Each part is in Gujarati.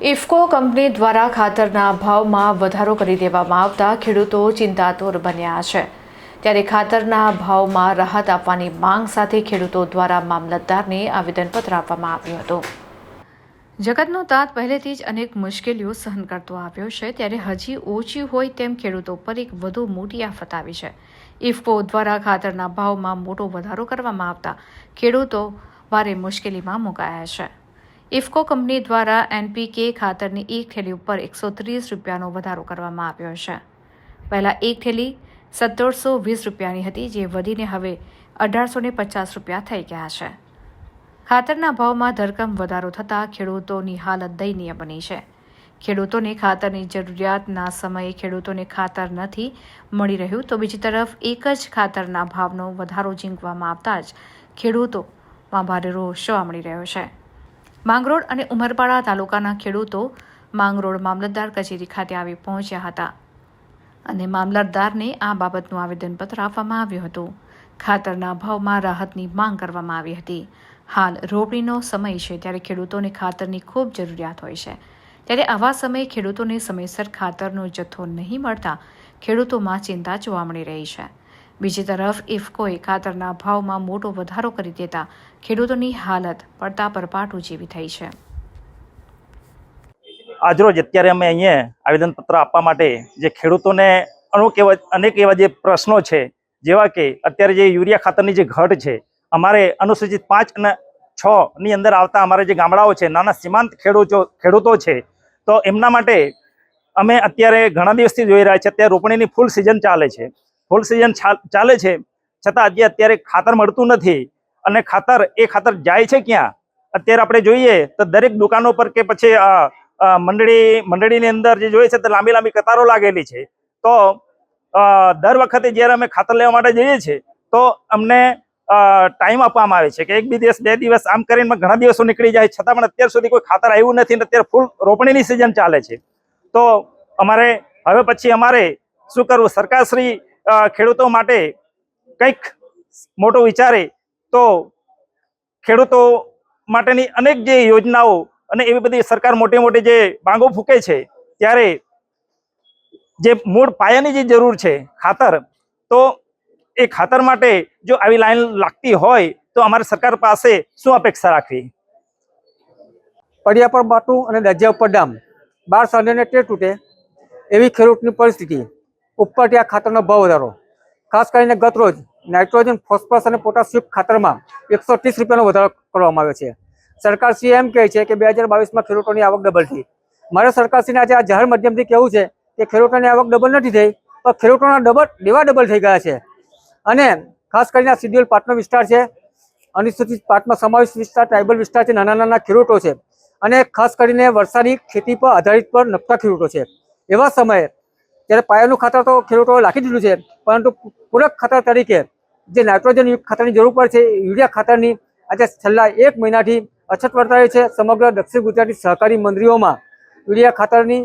ઇફકો કંપની દ્વારા ખાતરના ભાવમાં વધારો કરી દેવામાં આવતા ખેડૂતો ચિંતાતુર બન્યા છે. ત્યારે ખાતરના ભાવમાં રાહત આપવાની માંગ સાથે ખેડૂતો દ્વારા મામલતદારને આવેદનપત્ર આપવામાં આવ્યું હતું. જગતનો તાત પહેલેથી જ અનેક મુશ્કેલીઓ સહન કરતો આવ્યો છે. ત્યારે હજી ઓછી હોય તેમ ખેડૂતો પર એક વધુ મોટી આફત આવી છે. ઇફકો દ્વારા ખાતરના ભાવમાં મોટો વધારો કરવામાં આવતા ખેડૂતો ભારે મુશ્કેલીમાં મુકાયા છે. ઇફકો કંપની દ્વારા એનપીકે ખાતરની એક થેલી ઉપર એકસો ત્રીસ રૂપિયાનો વધારો કરવામાં આવ્યો છે. પહેલાં એક થેલી સત્તરસો વીસ રૂપિયાની હતી, જે વધીને હવે અઢારસો ને પચાસ રૂપિયા થઈ ગયા છે. ખાતરના ભાવમાં ધરકમ વધારો થતાં ખેડૂતોની હાલત દયનીય બની છે. ખેડૂતોને ખાતરની જરૂરિયાતના સમયે ખેડૂતોને ખાતર નથી મળી રહ્યું, તો બીજી તરફ એક જ ખાતરના ભાવનો વધારો ઝીંકવામાં આવતા જ ખેડૂતોમાં ભારે રોષ જોવા મળી રહ્યો છે. માંગરોળ અને ઉમરપાડા તાલુકાના ખેડૂતો માંગરોળ મામલતદાર કચેરી ખાતે આવી પહોંચ્યા હતા. અને મામલતદારને આ બાબતનું આવેદનપત્ર આપવામાં આવ્યું હતું. ખાતરના ભાવમાં રાહતની માંગ કરવામાં આવી હતી. હાલ રોપણીનો સમય છે ત્યારે ખેડૂતોને ખાતરની ખૂબ જરૂરિયાત હોય છે. ત્યારે આવા સમયે ખેડૂતોને સમયસર ખાતરનો જથ્થો નહીં મળતા ખેડૂતોમાં ચિંતા જોવા મળી રહી છે. બીજી તરફ ઇફકોએ ખાતરના ભાવમાં મોટો વધારો કરી દેતા ખેડૂતોની હાલત પડતા પર પાટું જેવી થઈ છે. આજરોજ અત્યારે અમે અહીંયા આવેદનપત્ર આપવા માટે જે ખેડૂતોને અનેક એવા અનેક એવા જે પ્રશ્નો છે, જેવા કે અત્યારે જે યુરિયા ખાતરની જે ઘટ છે, અમારે અનુસૂચિત પાંચ અને છ ની અંદર આવતા અમારે જે ગામડાઓ છે, નાના સીમાંત ખેડૂતો ખેડૂતો છે, તો એમના માટે અમે અત્યારે ઘણા દિવસથી જોઈ રહ્યા છે અત્યારે રોપણીની ફૂલ સિઝન ચાલે છે. ફૂલ સિઝન ચાલે છે, છતાં હજી અત્યારે ખાતર મળતું નથી. અને ખાતર, એ ખાતર જાય છે ક્યાં? અત્યારે આપણે જોઈએ તો દરેક દુકાનો પર કે પછી મંડળી, મંડળીની અંદર જે જોઈએ છે તો લાંબી લાંબી કતારો લાગેલી છે. તો દર વખતે જ્યારે અમે ખાતર લેવા માટે જઈએ છીએ, તો અમને ટાઈમ આપવામાં આવે છે કે એક બે દિવસ બે દિવસ આમ કરીને ઘણા દિવસો નીકળી જાય. છતાં પણ અત્યાર સુધી કોઈ ખાતર આવ્યું નથી અને અત્યારે ફૂલ રોપણીની સિઝન ચાલે છે. તો અમારે, હવે પછી અમારે શું કરવું? સરકારશ્રી ખેડૂતો માટે કંઈક મોટો વિચારે તો ખેડૂતો માટેની અનેક જે યોજનાઓ અને એવી બધી સરકાર મોટી મોટી જે માંગો ફૂકે છે, ત્યારે જે મૂળ પાયાની જે જરૂર છે ખાતર, તો એ ખાતર માટે જો આવી લાઈન લાગતી હોય તો અમારે સરકાર પાસે શું અપેક્ષા રાખવી? પડિયા પર બાટું અને દજિયા ઉપર ડામ, બાર સાંધેને ટેર તૂટે એવી ખેડૂતની પરિસ્થિતિ. ઉપર આ ખાતરનો ભાવ વધારો. ખાસ કરીને ગત રોજ નાઇટ્રોજન, ફોસ્ફરસ અને પોટાશિયમ ખાતરમાં એકસો ત્રીસ રૂપિયાનો વધારો કરવામાં આવ્યો છે. સરકારશ્રી એમ કહે છે કે બે હજાર બાવીસમાં ખેડૂતોની આવક ડબલ થઈ. મારે સરકારશ્રીને આજે આ જાહેર માધ્યમથી કહેવું છે કે ખેડૂતોની આવક ડબલ નથી થઈ પણ ખેડૂતોના ડબલ દેવા ડબલ થઈ ગયા છે. અને ખાસ કરીને આ શિડ્યુલ પાંચનો વિસ્તાર છે. અનુસૂચિત પાંચમાં સમાવેશ વિસ્તાર ટ્રાઇબલ વિસ્તાર છે, નાના નાના ખેડૂતો છે. અને ખાસ કરીને વરસાદી ખેતી પર આધારિત પર નકતા ખેડૂતો છે. એવા સમયે જ્યારે પાયાનું ખાતર તો ખેડૂતોએ રાખી દીધું છે. પરંતુ પૂરક ખાતર તરીકે જે નાઇટ્રોજનયુક્ત ખાતરની જરૂર પડે છે યુરિયા ખાતરની આજે છેલ્લા એક મહિનાથી અછત વર્તાય છે. સમગ્ર દક્ષિણ ગુજરાતની સહકારી મંડળીઓમાં યુરિયા ખાતરની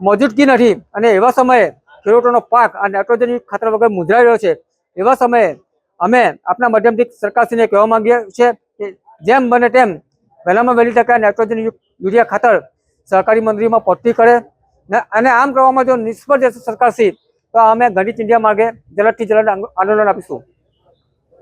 મોજૂદગી નથી અને એવા સમયે ખેડૂતોનો પાક આ નાઇટ્રોજનયુક્ત ખાતર વગર મુંજરાઈ રહ્યો છે. એવા સમયે અમે આપના માધ્યમથી સરકારશ્રીને કહેવા માંગીએ છીએ કે જેમ બને તેમ વહેલામાં વહેલી તકે આ નાઇટ્રોજન યુક્ત યુરિયા ખાતર સહકારી મંડળીમાં પહોંચતી કરે. અને આમ કરવામાં જો નિષ્ફળ જશે સરકારશ્રી, તો અમે ઘણી ચિંધ્યા માર્ગે જલદથી જલદ આંદોલન આપીશું.